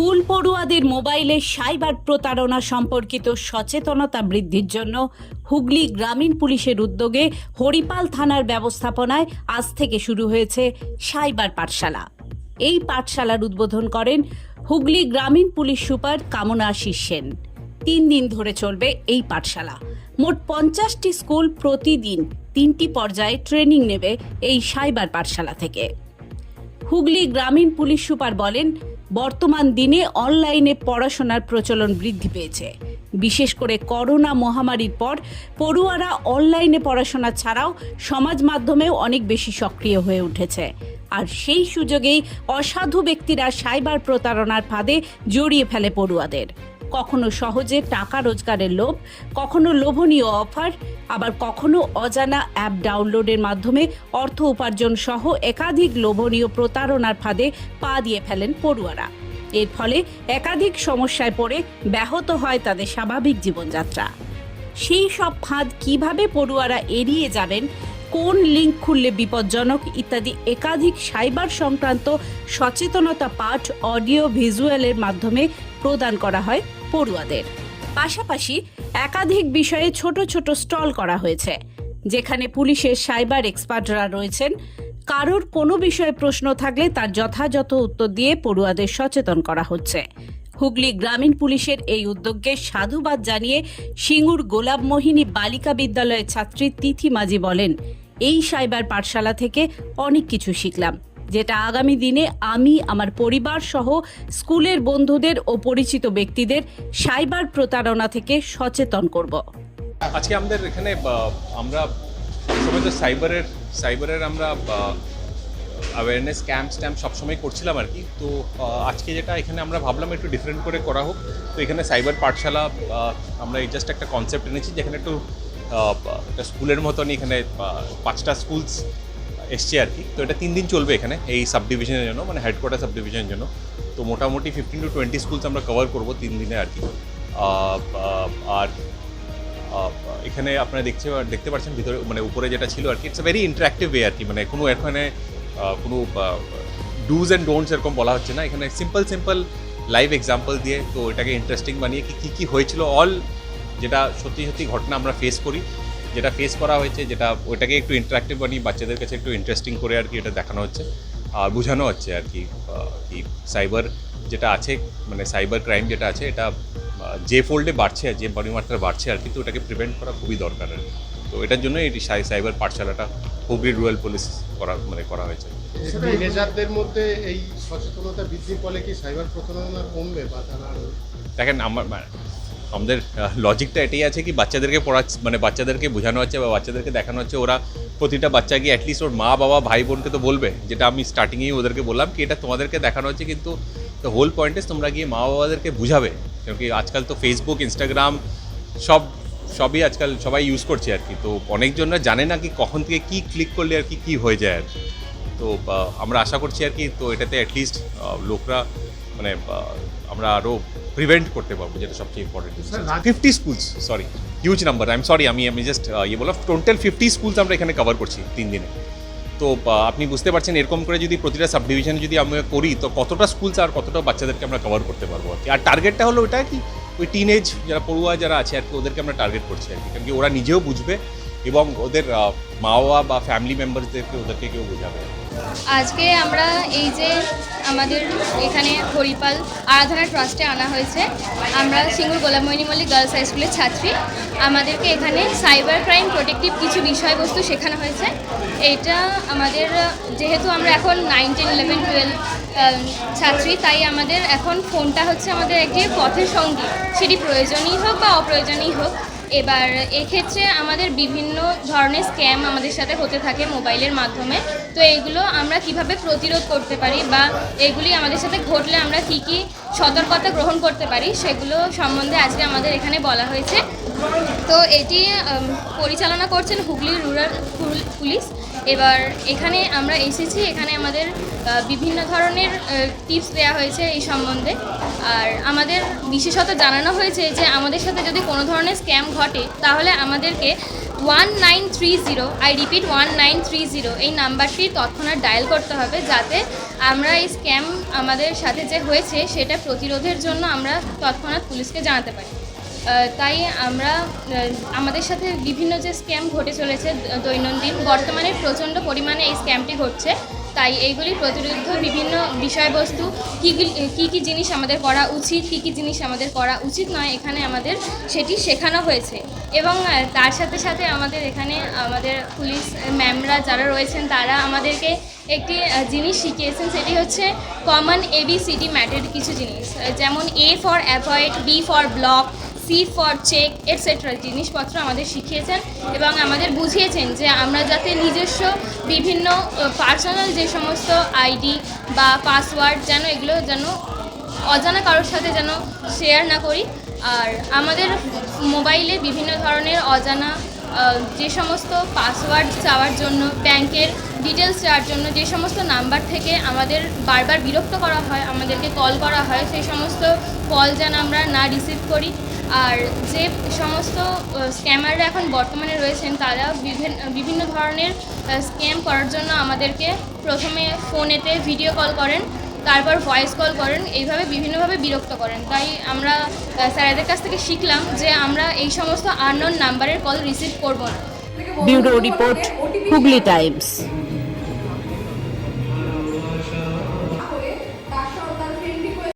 School পড়ুয়াদের মোবাইলে cyber প্রতারণা সম্পর্কিত সচেতনতা বৃদ্ধির জন্য হুগলি গ্রামীণ পুলিশের উদ্যোগে হরিপাল থানার ব্যবস্থাপনায় আজ থেকে শুরু হয়েছে সাইবার পাঠশালা। এই পাঠশালার উদ্বোধন করেন হুগলি গ্রামীণ পুলিশ সুপার কামনা আশিস সেন। তিন দিন ধরে চলবে এই পাঠশালা। মোট পঞ্চাশটি স্কুল প্রতিদিন তিনটি পর্যায়ে ট্রেনিং নেবে এই সাইবার পাঠশালা থেকে। হুগলি গ্রামীণ পুলিশ সুপার বলেন বর্তমান দিনে অনলাইনে পড়াশোনার প্রচলন বৃদ্ধি পেয়েছে। বিশেষ করে করোনা মহামারীর পর পড়ুয়ারা অনলাইনে পড়াশোনা ছাড়াও সমাজ মাধ্যমেও অনেক বেশি সক্রিয় হয়ে উঠেছে। আর সেই সুযোগেই অসাধু ব্যক্তিরা সাইবার প্রতারণার ফাঁদে জড়িয়ে ফেলে পড়ুয়াদের। কখনো সহজে টাকা রোজগারের লোভ, কখনো লোভনীয় অফার, আবার কখনো অজানা অ্যাপ ডাউনলোডের মাধ্যমে অর্থ উপার্জন সহ একাধিক লোভনীয় প্রতারণার ফাঁদে পা দিয়ে ফেলেন পড়ুয়ারা। এর ফলে একাধিক সমস্যায় পড়ে ব্যাহত হয় তাদের স্বাভাবিক জীবনযাত্রা। সেই সব ফাঁদ কীভাবে পড়ুয়ারা এড়িয়ে যাবেন, কোন লিঙ্ক খুললে বিপজ্জনক ইত্যাদি একাধিক সাইবার সংক্রান্ত সচেতনতা পাঠ অডিও ভিজুয়ালের মাধ্যমে প্রদান করা হয় পড়ুয়াদের। পাশাপাশি একাধিক বিষয়ে ছোট ছোট স্টল করা হয়েছে, যেখানে পুলিশের সাইবার এক্সপার্টরা রয়েছেন। কারোর কোনো বিষয়ে প্রশ্ন থাকলে তার যথাযথ উত্তর দিয়ে পড়ুয়াদের সচেতন করা হচ্ছে। হুগলি গ্রামীণ পুলিশের এই উদ্যোগকে সাধুবাদ জানিয়ে সিঙ্গুর গোলাপ মোহিনী বালিকা বিদ্যালয়ের ছাত্রী তিথি মাঝি বলেন, এই সাইবার পাঠশালা থেকে অনেক কিছু শিখলাম। যেটা আগামী দিনে আমি, আমার পরিবার সহ স্কুলের বন্ধুদের ও পরিচিত ব্যক্তিদের সাইবার প্রতারণা থেকে সচেতন করব। আজকে আমাদের এখানে আমরা সবসময় তো সাইবারের সাইবারের আমরা অ্যাওয়ারনেস ক্যাম্প স্ট্যাম্প সবসময় করছিলাম আর কি। তো আজকে যেটা এখানে আমরা ভাবলাম একটু ডিফারেন্ট করে করা হোক। তো এখানে সাইবার পাঠশালা আমরা জাস্ট একটা কনসেপ্ট এনেছি যেখানে একটু একটা স্কুলের মতনই এখানে পাঁচটা স্কুলস এসছে আর কি। তো এটা তিন দিন চলবে এখানে, এই সাব ডিভিশনের জন্য মানে হেডকোয়ার্টার সাব ডিভিশনের জন্য। তো মোটামুটি ফিফটিন টু টোয়েন্টি স্কুলস আমরা কভার করব তিন দিনে আর কি। আর এখানে আপনারা দেখছে, দেখতে পাচ্ছেন ভিতরে মানে উপরে যেটা ছিল আর কি ইটস ভেরি ইন্টারাক্টিভ ওয়ে আর কি। মানে কোনো এখানে কোনো ডুজ অ্যান্ড ডোন্টস এরকম বলা হচ্ছে না। এখানে সিম্পল সিম্পল লাইভ এক্সাম্পল দিয়ে তো এটাকে ইন্টারেস্টিং বানিয়ে কী কী হয়েছিল অল যেটা সত্যি সত্যি ঘটনা আমরা ফেস করি। যেটা ফেস করা হয়েছে যেটা ওইটাকে একটু ইন্টারাক্টিভ বানিয়ে বাচ্চাদের কাছে একটু ইন্টারেস্টিং করে আর কি এটা দেখানো হচ্ছে। আর বোঝানো হচ্ছে আর কি কি সাইবার যেটা আছে মানে সাইবার ক্রাইম যেটা আছে এটা যে ফোল্ডে বাড়ছে যে পরিমাত্রা বাড়ছে আর কিন্তু ওটাকে প্রিভেন্ট করা খুবই দরকার আর তো এটার জন্য এটি সাই- সাইবার পাঠশালাটা হুগলি রুরাল পুলিশ করা মানে করা হয়েছে। টিনেজারদের মধ্যে এই সচেতনতা বৃদ্ধির ফলে কি সাইবার প্রতারণা কমবে বা তারা দেখেন আমার আমাদের লজিকটা এটাই আছে কি বাচ্চাদেরকে পড়া মানে বাচ্চাদেরকে বোঝানো হচ্ছে বা বাচ্চাদেরকে দেখানো হচ্ছে। ওরা প্রতিটা বাচ্চা গিয়ে অ্যাটলিস্ট ওর মা, বাবা, ভাই, বোনকে তো বলবে। যেটা আমি স্টার্টিংয়েই ওদেরকে বললাম কি এটা তোমাদেরকে দেখানো হচ্ছে কিন্তু দ্য হোল পয়েন্ট তোমরা গিয়ে মা, বাবাদেরকে বুঝাবে। কারণ কি আজকাল তো ফেসবুক ইনস্টাগ্রাম সব, সবই আজকাল সবাই ইউজ করছে আর কি। তো অনেকজনরা জানে না কি কখন থেকে কি ক্লিক করলে আর কি, কী হয়ে যায় আর। কি তো আমরা আশা করছি আর কি, তো এটাতে অ্যাটলিস্ট লোকরা মানে আমরা আরও প্রিভেন্ট করতে পারব যেটা সবচেয়ে important fifty schools sorry huge number I am sorry আমি আমি জাস্ট ইয়ে বললাম টোটাল ফিফটি স্কুলস আমরা এখানে কভার করছি তিন দিনে। তো আপনি বুঝতে পারছেন এরকম করে যদি প্রতিটা সাব ডিভিশনে যদি আমরা করি তো কতটা স্কুলস আর কতটা বাচ্চাদেরকে আমরা কভার করতে পারব আর কি? আর টার্গেটটা হলো ওটা কি? ওই টিনেজ যারা পড়ুয়া যারা আছে আর কি ওদেরকে আমরা টার্গেট করছি আর কি। কারণ কি ওরা নিজেও বুঝবে এবং ওদের মা বাবা বা ফ্যামিলি মেম্বারসদেরকে ওদেরকে কেউ বোঝাবে আজকে আমরা এই যে আমাদের এখানে হরিপাল আরাধনা ট্রাস্টে আনা হয়েছে, আমরা সিঙ্গুর গোলামমণি মল্লিক গার্লস হাই স্কুলের ছাত্রী। আমাদেরকে এখানে সাইবার ক্রাইম প্রোটেক্টিভ কিছু বিষয়বস্তু শেখানো হয়েছে। এটা আমাদের, যেহেতু আমরা এখন নাইন টেন ইলেভেন টুয়েলভ ছাত্রী, তাই আমাদের এখন ফোনটা হচ্ছে আমাদের একটি পথের সঙ্গী। সেটি প্রয়োজনই হোক বা অপ্রয়োজনই হোক এবার এক্ষেত্রে আমাদের বিভিন্ন ধরনের স্ক্যাম আমাদের সাথে হতে থাকে মোবাইলের মাধ্যমে। তো এইগুলো আমরা কীভাবে প্রতিরোধ করতে পারি বা এগুলি আমাদের সাথে ঘটলে আমরা কি কি সতর্কতা গ্রহণ করতে পারি, সেগুলো সম্বন্ধে আজকে আমাদের এখানে বলা হয়েছে। তো এটি পরিচালনা করছেন হুগলি রুরাল পুলিশ। এবার এখানে আমরা এসেছি, এখানে আমাদের বিভিন্ন ধরনের টিপস দেওয়া হয়েছে এই সম্বন্ধে। আর আমাদের বিশেষত জানানো হয়েছে যে আমাদের সাথে যদি কোনো ধরনের স্ক্যাম ঘটে, তাহলে আমাদেরকে one nine three zero I repeat one nine three zero এই নাম্বারটি তৎক্ষণাৎ ডায়াল করতে হবে যাতে আমরা এই স্ক্যাম আমাদের সাথে যে হয়েছে সেটা প্রতিরোধের জন্য আমরা তৎক্ষণাৎ পুলিশকে জানাতে পারি। তাই আমরা আমাদের সাথে বিভিন্ন যে স্ক্যাম ঘটে চলেছে দৈনন্দিন, বর্তমানে প্রচণ্ড পরিমাণে এই স্ক্যামটি ঘটছে। তাই এইগুলি প্রতিরোধ বিভিন্ন বিষয়বস্তু, কী কী কী জিনিস আমাদের করা উচিত, কী কী জিনিস আমাদের করা উচিত নয়, এখানে আমাদের সেটি শেখানো হয়েছে। এবং তার সাথে সাথে আমাদের এখানে আমাদের পুলিশ ম্যামরা যারা রয়েছেন, তারা আমাদেরকে একটি জিনিস শিখিয়েছেন, সেটি হচ্ছে কমন এবিসিডি ম্যাটের কিছু জিনিস। যেমন A for avoid B for block C for check etcetera জিনিসপত্র আমাদের শিখিয়েছেন এবং আমাদের বুঝিয়েছেন যে আমরা যাতে নিজস্ব বিভিন্ন পার্সোনাল যে সমস্ত আইডি বা পাসওয়ার্ড যেন এগুলো যেন অজানা কারোর সাথে যেন শেয়ার না করি। আর আমাদের মোবাইলে বিভিন্ন ধরনের অজানা যে সমস্ত পাসওয়ার্ড চাওয়ার জন্য, ব্যাংকের ডিটেলস চাওয়ার জন্য, যে সমস্ত নাম্বার থেকে আমাদের বারবার বিরক্ত করা হয়, আমাদেরকে কল করা হয়, সেই সমস্ত কল যেন আমরা না রিসিভ করি। আর যে সমস্ত স্ক্যামাররা এখন বর্তমানে রয়েছেন তারা বিভিন্ন বিভিন্ন ধরনের স্ক্যাম করার জন্য আমাদেরকে প্রথমে ফোনেতে ভিডিও কল করেন। তারপর ভয়েস কল করেন, এইভাবে বিভিন্নভাবে বিরক্ত করেন। তাই আমরা স্যারেদের কাছ থেকে শিখলাম যে আমরা এই সমস্ত আননোন নাম্বারের কল রিসিভ করব না। Bureau report, Hooghly Times.